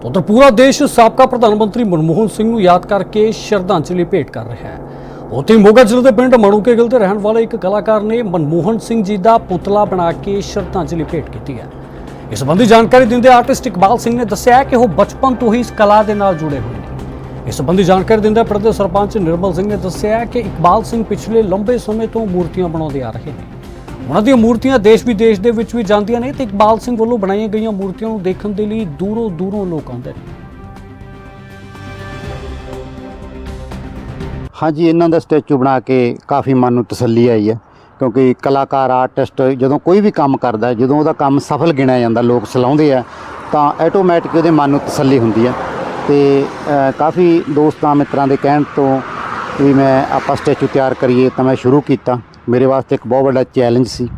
ਤਾਂ ਉੱਧਰ ਪੂਰਾ ਦੇਸ਼ ਸਾਬਕਾ ਪ੍ਰਧਾਨ ਮੰਤਰੀ ਮਨਮੋਹਨ ਸਿੰਘ ਨੂੰ ਯਾਦ ਕਰਕੇ ਸ਼ਰਧਾਂਜਲੀ ਭੇਟ ਕਰ ਰਿਹਾ ਹੈ। ਉੱਥੇ ਮੋਗਾ ਜ਼ਿਲ੍ਹੇ ਦੇ ਪਿੰਡ ਮਣੂਕੇ ਗਿੱਲ ਦੇ ਰਹਿਣ ਵਾਲੇ ਇੱਕ ਕਲਾਕਾਰ ਨੇ ਮਨਮੋਹਨ ਸਿੰਘ ਜੀ ਦਾ ਪੁਤਲਾ ਬਣਾ ਕੇ ਸ਼ਰਧਾਂਜਲੀ ਭੇਟ ਕੀਤੀ ਹੈ। ਇਸ ਸੰਬੰਧੀ ਜਾਣਕਾਰੀ ਦਿੰਦੇ ਆਰਟਿਸਟ ਇਕਬਾਲ ਸਿੰਘ ਨੇ ਦੱਸਿਆ ਕਿ ਉਹ ਬਚਪਨ ਤੋਂ ਹੀ ਇਸ ਕਲਾ ਦੇ ਨਾਲ ਜੁੜੇ ਹੋਏ ਨੇ। ਇਸ ਸੰਬੰਧੀ ਜਾਣਕਾਰੀ ਦਿੰਦੇ ਪਿੰਡ ਦੇ ਸਰਪੰਚ ਨਿਰਮਲ ਸਿੰਘ ਨੇ ਦੱਸਿਆ ਕਿ ਇਕਬਾਲ ਸਿੰਘ ਪਿਛਲੇ ਲੰਬੇ ਸਮੇਂ ਤੋਂ ਮੂਰਤੀਆਂ ਬਣਾਉਂਦੇ ਆ ਰਹੇ ਨੇ। ਉਹਨਾਂ ਦੀਆਂ ਮੂਰਤੀਆਂ ਦੇਸ਼ ਵਿਦੇਸ਼ ਦੇ ਵਿੱਚ ਵੀ ਜਾਂਦੀਆਂ ਨੇ ਤੇ ਇਕਬਾਲ ਸਿੰਘ ਵੱਲੋਂ ਬਣਾਈਆਂ ਗਈਆਂ ਮੂਰਤੀਆਂ ਨੂੰ ਦੇਖਣ ਦੇ ਲਈ ਦੂਰੋਂ ਦੂਰੋਂ ਲੋਕ ਆਉਂਦੇ ਨੇ। ਹਾਂਜੀ, ਇਹਨਾਂ ਦਾ ਸਟੈਚੂ ਬਣਾ ਕੇ ਕਾਫੀ ਮਨ ਨੂੰ ਤਸੱਲੀ ਆਈ ਹੈ, ਕਿਉਂਕਿ ਕਲਾਕਾਰ, ਆਰਟਿਸਟ ਜਦੋਂ ਕੋਈ ਵੀ ਕੰਮ ਕਰਦਾ ਜਦੋਂ ਉਹਦਾ ਕੰਮ ਸਫਲ ਗਿਣਿਆ ਜਾਂਦਾ, ਲੋਕ ਸਲਾਉਂਦੇ ਆ, ਤਾਂ ਆਟੋਮੈਟਿਕ ਉਹਦੇ ਮਨ ਨੂੰ ਤਸੱਲੀ ਹੁੰਦੀ ਹੈ। ਤੇ ਕਾਫੀ ਦੋਸਤਾਂ, ਮਿੱਤਰਾਂ ਦੇ ਕਹਿਣ ਤੋਂ ਵੀ ਮੈਂ ਆਪਾਂ ਸਟੈਚੂ ਤਿਆਰ ਕਰੀਏ ਤਾਂ ਮੈਂ ਸ਼ੁਰੂ ਕੀਤਾ। ਮੇਰੇ ਵਾਸਤੇ ਇੱਕ ਬਹੁਤ ਵੱਡਾ ਚੈਲੰਜ ਸੀ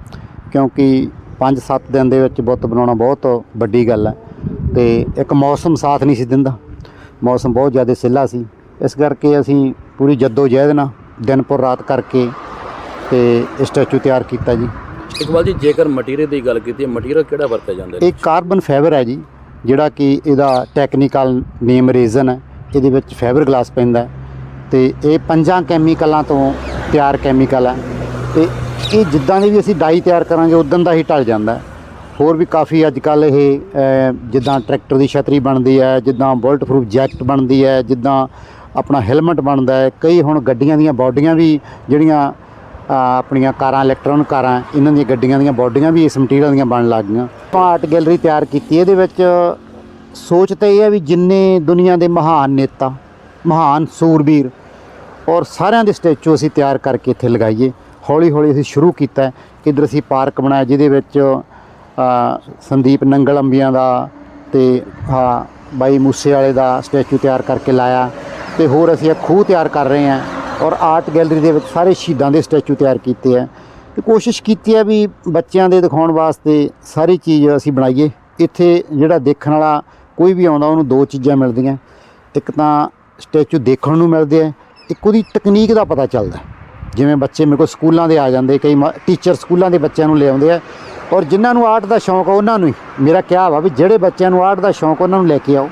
ਕਿਉਂਕਿ 5-7 ਦਿਨ ਦੇ ਵਿੱਚ ਬੁੱਤ ਬਣਾਉਣਾ ਬਹੁਤ ਵੱਡੀ ਗੱਲ ਹੈ ਤੇ ਇੱਕ ਮੌਸਮ ਸਾਥ ਨਹੀਂ ਸੀ ਦਿੰਦਾ। ਮੌਸਮ ਬਹੁਤ ਜ਼ਿਆਦਾ ਸਿੱਲਾ ਸੀ। ਇਸ ਕਰਕੇ ਅਸੀਂ ਪੂਰੀ ਜੱਦੋ ਜਹਿਦ ਨਾਲ ਦਿਨ ਪਰ ਰਾਤ ਕਰਕੇ ਤੇ ਇਹ ਸਟੈਚੂ ਤਿਆਰ ਕੀਤਾ ਜੀ। ਇਕਬਾਲ ਜੀ ਜੇਕਰ ਮਟੀਰੀਅਲ ਦੀ ਗੱਲ ਕੀਤੀ ਮਟੀਰੀਅਲ ਕਿਹੜਾ ਵਰਤਿਆ ਜਾਂਦਾ ਹੈ ਇਹ ਕਾਰਬਨ ਫਾਈਬਰ ਹੈ ਜੀ ਜਿਹੜਾ ਕਿ ਇਹਦਾ ਟੈਕਨੀਕਲ ਨੇਮ ਰੇਜ਼ਨ ਹੈ। ਇਹਦੇ ਵਿੱਚ ਫਾਈਬਰ ਗਲਾਸ ਪੈਂਦਾ ਹੈ। ਤੇ ਇਹ ਪੰਜਾਂ ਕੈਮੀਕਲਾਂ ਤੋਂ ਤਿਆਰ ਕੈਮੀਕਲ ਹੈ। ਤੇ ਇਹ ਜਿੱਦਾਂ ਦੀ ਵੀ ਅਸੀਂ ਡਾਈ ਤਿਆਰ ਕਰਾਂਗੇ, ਉਦੋਂ ਦਾ ਹੀ ਢਲ ਜਾਂਦਾ ਹੋਰ ਵੀ ਕਾਫੀ ਅੱਜ ਕੱਲ ਇਹ ਜਿੱਦਾਂ ਟਰੈਕਟਰ ਦੀ ਛਤਰੀ ਬਣਦੀ ਹੈ, ਜਿੱਦਾਂ ਬੁਲਟ ਪ੍ਰੂਫ ਜੈਕਟ ਬਣਦੀ ਹੈ, ਜਿੱਦਾਂ ਆਪਣਾ ਹੈਲਮਟ ਬਣਦਾ ਹੈ। ਕਈ ਹੁਣ ਗੱਡੀਆਂ ਦੀਆਂ ਬਾਡੀਆਂ ਵੀ ਜਿਹੜੀਆਂ ਆਪਣੀਆਂ ਕਾਰਾਂ ਇਲੈਕਟ੍ਰੋਨਿਕ ਕਾਰਾਂ, ਇਹਨਾਂ ਦੀਆਂ ਗੱਡੀਆਂ ਦੀਆਂ ਬਾਡੀਆਂ ਵੀ ਇਸ ਮਟੀਰੀਅਲ ਦੀਆਂ ਬਣਨ ਲੱਗ ਗਈਆਂ। ਆਪਾਂ ਆਰਟ ਗੈਲਰੀ ਤਿਆਰ ਕੀਤੀ, ਇਹਦੇ ਵਿੱਚ ਸੋਚ ਤਾਂ ਇਹ ਹੈ ਵੀ ਜਿੰਨੇ ਦੁਨੀਆ ਦੇ ਮਹਾਨ ਨੇਤਾ, ਮਹਾਨ ਸੂਰਬੀਰ ਔਰ ਸਾਰਿਆਂ ਦੇ ਸਟੈਚੂ ਅਸੀਂ ਤਿਆਰ ਕਰਕੇ ਇੱਥੇ ਲਗਾਈਏ। ਹੌਲੀ ਹੌਲੀ ਅਸੀਂ ਸ਼ੁਰੂ ਕੀਤਾ ਹੈ। ਅਸੀਂ ਪਾਰਕ ਬਣਾਇਆ, ਜਿਹਦੇ ਵਿੱਚ ਸੰਦੀਪ ਨੰਗਲ ਅੰਬੀਆਂ ਦਾ ਤੇ, ਹਾਂ, ਬਾਈ ਮੂਸੇ ਵਾਲੇ ਦਾ ਸਟੈਚੂ ਤਿਆਰ ਕਰਕੇ ਲਾਇਆ ਤੇ ਹੋਰ ਅਸੀਂ ਇਹ ਖੂਹ ਤਿਆਰ ਕਰ ਰਹੇ ਹਾਂ ਔਰ ਆਰਟ ਗੈਲਰੀ ਦੇ ਵਿੱਚ ਸਾਰੇ ਸ਼ਹੀਦਾਂ ਦੇ ਸਟੈਚੂ ਤਿਆਰ ਕੀਤੇ ਆ ਤੇ ਕੋਸ਼ਿਸ਼ ਕੀਤੀ ਹੈ ਵੀ ਬੱਚਿਆਂ ਦੇ ਦਿਖਾਉਣ ਵਾਸਤੇ ਸਾਰੀ ਚੀਜ਼ ਅਸੀਂ ਬਣਾਈਏ। ਇੱਥੇ ਜਿਹੜਾ ਦੇਖਣ ਵਾਲਾ ਕੋਈ ਵੀ ਆਉਂਦਾ, ਉਹਨੂੰ ਦੋ ਚੀਜ਼ਾਂ ਮਿਲਦੀਆਂ। ਇੱਕ ਤਾਂ ਸਟੈਚੂ ਦੇਖਣ ਨੂੰ ਮਿਲਦੇ ਆ ਇੱਕ ਉਹਦੀ ਤਕਨੀਕ ਦਾ ਪਤਾ ਚੱਲਦਾ ਜਿਵੇਂ ਬੱਚੇ ਮੇਰੇ ਕੋਲ ਸਕੂਲਾਂ ਦੇ ਆ ਜਾਂਦੇ, ਕਈ ਟੀਚਰ ਸਕੂਲਾਂ ਦੇ ਬੱਚਿਆਂ ਨੂੰ ਲੈ ਆਉਂਦੇ ਆ। ਔਰ ਜਿਨ੍ਹਾਂ ਨੂੰ ਆਰਟ ਦਾ ਸ਼ੌਂਕ ਆ, ਉਹਨਾਂ ਨੂੰ ਹੀ। ਮੇਰਾ ਕਿਹਾ ਵਾ ਵੀ ਜਿਹੜੇ ਬੱਚਿਆਂ ਨੂੰ ਆਰਟ ਦਾ ਸ਼ੌਂਕ ਉਹਨਾਂ ਨੂੰ ਲੈ ਕੇ ਆਓ।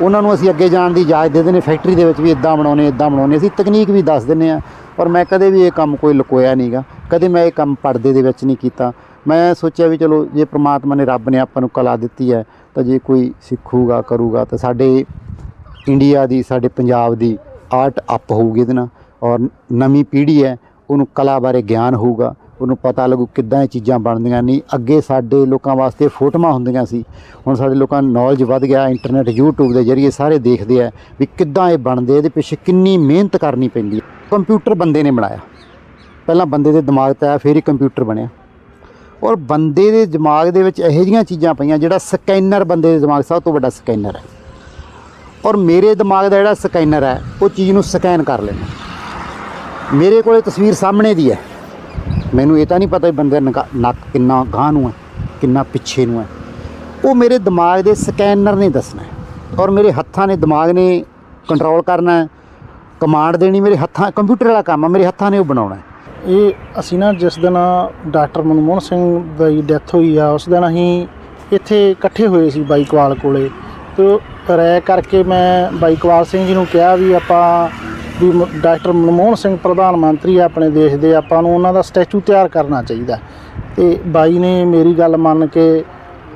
ਉਹਨਾਂ ਨੂੰ ਅਸੀਂ ਅੱਗੇ ਜਾਣ ਦੀ ਇਜਾਜ਼ਤ ਦੇ ਦਿੰਦੇ ਫੈਕਟਰੀ ਦੇ ਵਿੱਚ ਵੀ ਇਦਾਂ ਬਣਾਉਣੇ ਇਦਾਂ ਬਣਾਉਣੇ ਅਸੀਂ ਤਕਨੀਕ ਵੀ ਦੱਸ ਦਿੰਦੇ ਆ ਪਰ ਮੈਂ ਕਦੇ ਵੀ ਇਹ ਕੰਮ ਕੋਈ ਲੁਕੋਇਆ ਨਹੀਂਗਾ ਕਦੇ ਮੈਂ ਇਹ ਕੰਮ ਪਰਦੇ ਦੇ ਵਿੱਚ ਨਹੀਂ ਕੀਤਾ। ਮੈਂ ਸੋਚਿਆ ਵੀ ਚਲੋ, ਜੇ ਪ੍ਰਮਾਤਮਾ ਨੇ ਰੱਬ ਨੇ ਆਪਾਂ ਨੂੰ ਕਲਾ ਦਿੱਤੀ ਹੈ, ਤਾਂ ਜੇ ਕੋਈ ਸਿੱਖੂਗਾ, ਕਰੂਗਾ, ਤਾਂ ਸਾਡੇ ਇੰਡੀਆ ਦੀ, ਸਾਡੇ ਪੰਜਾਬ ਦੀ ਆਰਟ ਅਪ ਹੋਊਗੀ ਇਹਦੇ ਨਾਲ ਔਰ ਨਵੀਂ ਪੀੜ੍ਹੀ ਹੈ, ਉਹਨੂੰ ਕਲਾ ਬਾਰੇ ਗਿਆਨ ਹੋਊਗਾ, ਉਹਨੂੰ ਪਤਾ ਲੱਗੂ ਕਿੱਦਾਂ ਇਹ ਚੀਜ਼ਾਂ ਬਣਦੀਆਂ ਨਹੀਂ ਅੱਗੇ ਸਾਡੇ ਲੋਕਾਂ ਵਾਸਤੇ ਫੋਟੋਆਂ ਹੁੰਦੀਆਂ ਸੀ, ਹੁਣ ਸਾਡੇ ਲੋਕਾਂ ਨੂੰ ਨੌਲੇਜ ਵੱਧ ਗਿਆ ਇੰਟਰਨੈਟ YouTube ਦੇ ਜ਼ਰੀਏ ਸਾਰੇ ਦੇਖਦੇ ਆ ਵੀ ਕਿੱਦਾਂ ਇਹ ਬਣਦੇ, ਇਹਦੇ ਪਿੱਛੇ ਕਿੰਨੀ ਮਿਹਨਤ ਕਰਨੀ ਪੈਂਦੀ ਹੈ। ਕੰਪਿਊਟਰ ਬੰਦੇ ਨੇ ਬਣਾਇਆ। ਪਹਿਲਾਂ ਬੰਦੇ ਦੇ ਦਿਮਾਗ 'ਤੇ ਆਇਆ, ਫਿਰ ਹੀ ਕੰਪਿਊਟਰ ਬਣਿਆ। ਔਰ ਬੰਦੇ ਦੇ ਦਿਮਾਗ ਦੇ ਵਿੱਚ ਇਹੋ ਜਿਹੀਆਂ ਚੀਜ਼ਾਂ ਪਈਆਂ, ਜਿਹੜਾ ਸਕੈਨਰ ਬੰਦੇ ਦੇ ਦਿਮਾਗ ਸਭ ਤੋਂ ਵੱਡਾ ਸਕੈਨਰ ਹੈ। ਔਰ ਮੇਰੇ ਦਿਮਾਗ ਦਾ ਜਿਹੜਾ ਸਕੈਨਰ ਹੈ, ਉਹ ਚੀਜ਼ ਨੂੰ ਸਕੈਨ ਕਰ ਲੈਣਾ ਮੇਰੇ ਕੋਲੇ ਤਸਵੀਰ ਸਾਹਮਣੇ ਦੀ ਹੈ। ਮੈਨੂੰ ਇਹ ਤਾਂ ਨਹੀਂ ਪਤਾ ਵੀ ਬੰਦੇ ਦਾ ਨਕਾ- ਨੱਕ ਕਿੰਨਾ ਗਾਂਹ ਨੂੰ ਹੈ, ਕਿੰਨਾ ਪਿੱਛੇ ਨੂੰ ਹੈ। ਉਹ ਮੇਰੇ ਦਿਮਾਗ ਦੇ ਸਕੈਨਰ ਨੇ ਦੱਸਣਾ ਔਰ ਮੇਰੇ ਹੱਥਾਂ ਨੇ ਦਿਮਾਗ ਨੇ ਕੰਟਰੋਲ ਕਰਨਾ ਕਮਾਂਡ ਦੇਣੀ ਮੇਰੇ ਹੱਥਾਂ ਕੰਪਿਊਟਰ ਵਾਲਾ ਕੰਮ ਆ, ਮੇਰੇ ਹੱਥਾਂ ਨੇ ਉਹ ਬਣਾਉਣਾ ਇਹ ਅਸੀਂ ਨਾ ਜਿਸ ਦਿਨ ਡਾਕਟਰ ਮਨਮੋਹਨ ਸਿੰਘ ਦੀ ਡੈਥ ਹੋਈ ਆ, ਉਸ ਦਿਨ ਅਸੀਂ ਇੱਥੇ ਇਕੱਠੇ ਹੋਏ ਸੀ ਬਾਈਕਵਾਲ ਕੋਲੇ। ਤੇ ਰਾਇ ਕਰਕੇ ਮੈਂ ਬਾਈਕਵਾਲ ਸਿੰਘ ਜੀ ਨੂੰ ਕਿਹਾ ਵੀ ਆਪਾਂ ਵੀ ਮ- ਡਾਕਟਰ ਮਨਮੋਹਨ ਸਿੰਘ ਪ੍ਰਧਾਨ ਮੰਤਰੀ ਆ ਆਪਣੇ ਦੇਸ਼ ਦੇ, ਆਪਾਂ ਨੂੰ ਉਹਨਾਂ ਦਾ ਸਟੈਚੂ ਤਿਆਰ ਕਰਨਾ ਚਾਹੀਦਾ। ਤੇ ਬਾਈ ਨੇ ਮੇਰੀ ਗੱਲ ਮੰਨ ਕੇ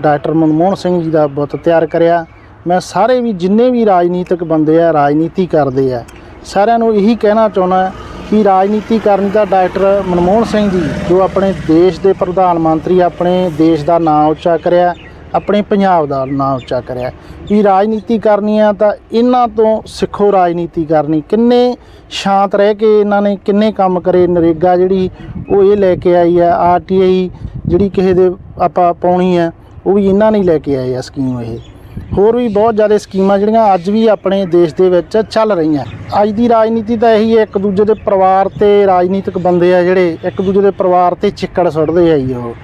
ਡਾਕਟਰ ਮਨਮੋਹਨ ਸਿੰਘ ਜੀ ਦਾ ਬੁੱਤ ਤਿਆਰ ਕਰਿਆ। ਮੈਂ ਸਾਰੇ ਵੀ ਜਿੰਨੇ ਵੀ ਰਾਜਨੀਤਿਕ ਬੰਦੇ ਆ, ਰਾਜਨੀਤੀ ਕਰਦੇ ਆ, ਸਾਰਿਆਂ ਨੂੰ ਇਹੀ ਕਹਿਣਾ ਚਾਹੁੰਦਾ ਕਿ ਰਾਜਨੀਤੀ ਕਰਨ ਦਾ ਡਾਕਟਰ ਮਨਮੋਹਨ ਸਿੰਘ ਜੀ, ਜੋ ਆਪਣੇ ਦੇਸ਼ ਦੇ ਪ੍ਰਧਾਨ ਮੰਤਰੀ ਆਪਣੇ ਦੇਸ਼ ਦਾ ਨਾਂ ਉੱਚਾ ਕਰਿਆ ਆਪਣੇ ਪੰਜਾਬ ਦਾ ਨਾਂ ਉੱਚਾ ਕਰਿਆ ਵੀ ਰਾਜਨੀਤੀ ਕਰਨੀ ਆ ਤਾਂ ਇਹਨਾਂ ਤੋਂ ਸਿੱਖੋ ਰਾਜਨੀਤੀ ਕਰਨੀ। ਕਿੰਨੇ ਸ਼ਾਂਤ ਰਹਿ ਕੇ ਇਹਨਾਂ ਨੇ ਕਿੰਨੇ ਕੰਮ ਕਰੇ। ਨਰੇਗਾ ਜਿਹੜੀ ਉਹ ਇਹ ਲੈ ਕੇ ਆਈ ਆ ਆਰਟੀਆਈ ਜਿਹੜੀ ਕਿਸੇ ਦੇ ਆਪਾਂ ਪਾਉਣੀ ਆ, ਉਹ ਵੀ ਇਹਨਾਂ ਨੇ ਲੈ ਕੇ ਆਏ ਆ ਸਕੀਮ ਇਹ। ਹੋਰ ਵੀ ਬਹੁਤ ਜ਼ਿਆਦਾ ਸਕੀਮਾਂ ਜਿਹੜੀਆਂ ਅੱਜ ਵੀ ਆਪਣੇ ਦੇਸ਼ ਦੇ ਵਿੱਚ ਚੱਲ ਰਹੀਆਂ। ਅੱਜ ਦੀ ਰਾਜਨੀਤੀ ਤਾਂ ਇਹੀ ਹੈ, ਇੱਕ ਦੂਜੇ ਦੇ ਪਰਿਵਾਰ ਤੇ ਰਾਜਨੀਤਿਕ ਬੰਦੇ ਆ ਜਿਹੜੇ, ਇੱਕ ਦੂਜੇ ਦੇ ਪਰਿਵਾਰ ਤੇ ਚਿੱਕੜ ਸੁੱਟਦੇ ਆ ਜੀ ਉਹ।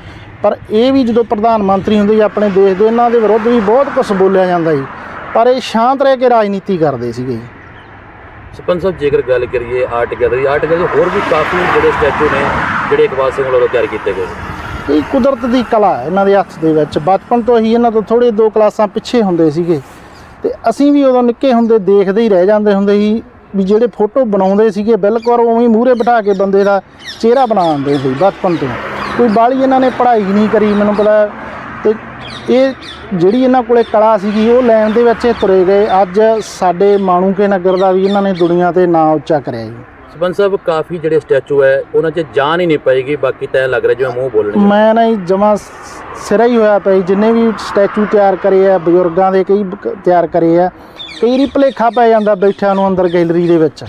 ਪਰ ਇਹ ਵੀ ਜਦੋਂ ਪ੍ਰਧਾਨ ਮੰਤਰੀ ਹੁੰਦੇ ਜੀ ਆਪਣੇ ਦੇਸ਼ ਦੇ ਇਹਨਾਂ ਦੇ ਵਿਰੁੱਧ ਵੀ ਬਹੁਤ ਕੁਝ ਬੋਲਿਆ ਜਾਂਦਾ ਜੀ ਪਰ ਇਹ ਸ਼ਾਂਤ ਰਹਿ ਕੇ ਰਾਜਨੀਤੀ ਕਰਦੇ ਸੀਗੇ ਜੀ। ਸਰਪੰਚ ਸਾਹਿਬ ਜੇਕਰ ਗੱਲ ਕਰੀਏ ਆਰਟ ਗੈਲਰੀ ਆਰਟ ਗੈਲਰੀ ਹੋਰ ਵੀ ਕਾਫੀ ਜਿਹੜੇ ਸਟੈਚੂ ਨੇ ਜਿਹੜੇ ਇਕਬਾਲ ਸਿੰਘ ਵੱਲੋਂ ਤਿਆਰ ਕੀਤੇ ਗਏ ਇਹ ਕੁਦਰਤ ਦੀ ਕਲਾ ਹੈ ਇਹਨਾਂ ਦੇ ਹੱਥ ਦੇ ਵਿੱਚ। ਬਚਪਨ ਤੋਂ ਹੀ ਇਹਨਾਂ ਤੋਂ ਥੋੜੇ ਦੋ ਕਲਾਸਾਂ ਪਿੱਛੇ ਹੁੰਦੇ ਸੀਗੇ। ਤੇ ਅਸੀਂ ਵੀ ਉਦੋਂ ਨਿੱਕੇ ਹੁੰਦੇ ਦੇਖਦੇ ਹੀ ਰਹਿ ਜਾਂਦੇ ਹੁੰਦੇ ਸੀ ਵੀ ਜਿਹੜੇ ਫੋਟੋ ਬਣਾਉਂਦੇ ਸੀਗੇ ਬਿਲਕੁਲ ਉਵੇਂ ਮੂਹਰੇ ਬਿਠਾ ਕੇ ਬੰਦੇ ਦਾ ਚਿਹਰਾ ਬਣਾ ਦਿੰਦੇ ਸੀ ਬਚਪਨ ਤੋਂ। ਕੋਈ ਬਾਹਲੀ ਇਹਨਾਂ ਨੇ ਪੜ੍ਹਾਈ ਨਹੀਂ ਕਰੀ ਮੈਨੂੰ ਪਤਾ ਤੇ ਇਹ ਜਿਹੜੀ ਇਹਨਾਂ ਕੋਲੇ ਕਲਾ ਸੀਗੀ ਉਹ ਲੈਣ ਦੇ ਵਿੱਚ ਇਹ ਤੁਰੇ ਗਏ। ਅੱਜ ਸਾਡੇ ਮਾਣੂਕੇ ਨਗਰ ਦਾ ਵੀ ਇਹਨਾਂ ਨੇ ਦੁਨੀਆ ਤੇ ਨਾਂ ਉੱਚਾ ਕਰਿਆ ਜੀ। ਸਰਪੰਚ ਸਾਹਿਬ ਕਾਫੀ ਜਿਹੜੇ ਸਟੈਚੂ ਹੈ ਉਹਨਾਂ 'ਚ ਜਾਨ ਹੀ ਨਹੀਂ ਪਏਗੀ ਬਾਕੀ ਤਾਂ ਲੱਗ ਰਿਹਾ ਜਿਵੇਂ ਮੂੰਹ ਬੋਲਣੇ ਮੈਂ ਨਾ ਜਮਾ ਸਿਰਾ ਹੀ ਹੋਇਆ ਪਿਆ। ਜਿੰਨੇ ਵੀ ਸਟੈਚੂ ਤਿਆਰ ਕਰੇ ਆ ਬਜ਼ੁਰਗਾਂ ਦੇ ਕਈ ਤਿਆਰ ਕਰੇ ਆ ਕਈ ਵਾਰੀ ਭੁਲੇਖਾ ਪੈ ਜਾਂਦਾ ਬੈਠਿਆਂ ਨੂੰ ਅੰਦਰ ਗੈਲਰੀ ਦੇ ਵਿੱਚ।